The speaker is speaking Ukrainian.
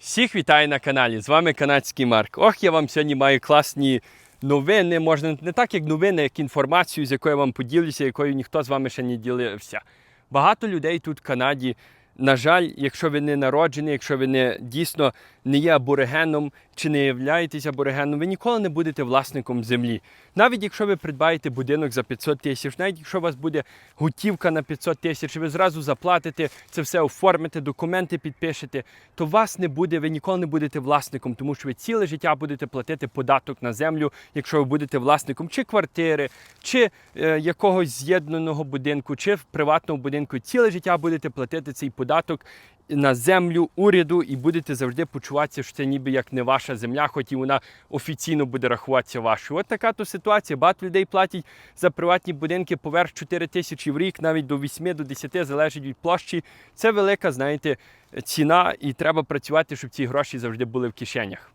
Всіх вітаю на каналі. З вами канадський Марк. Ох, я вам сьогодні маю класні новини. Можна не так, як новини, як інформацію, з якою я вам поділюся, якою ніхто з вами ще не ділився. Багато людей тут в Канаді. На жаль, якщо ви не народжені, якщо ви не дійсно не є аборигеном чи не являєтесь аборигеном, ви ніколи не будете власником землі. Навіть якщо ви придбаєте будинок за 500 тисяч, навіть якщо у вас буде готівка на 500 тисяч, ви зразу заплатите це все оформите, документи підпишете, то вас не буде, ви ніколи не будете власником, тому що ви ціле життя будете платити податок на землю, якщо ви будете власником чи квартири, чи е, якогось з'єднаного будинку, чи в приватному будинку. Ціле життя будете платити цей податок на землю уряду і будете завжди почуватися, що це ніби як не ваша земля, хоч і вона офіційно буде рахуватися вашою. От така то ситуація. Багато людей платять за приватні будинки поверх 4 тисячі в рік, навіть до 8 до 10 залежить від площі. Це велика, знаєте, ціна, і треба працювати, щоб ці гроші завжди були в кишенях.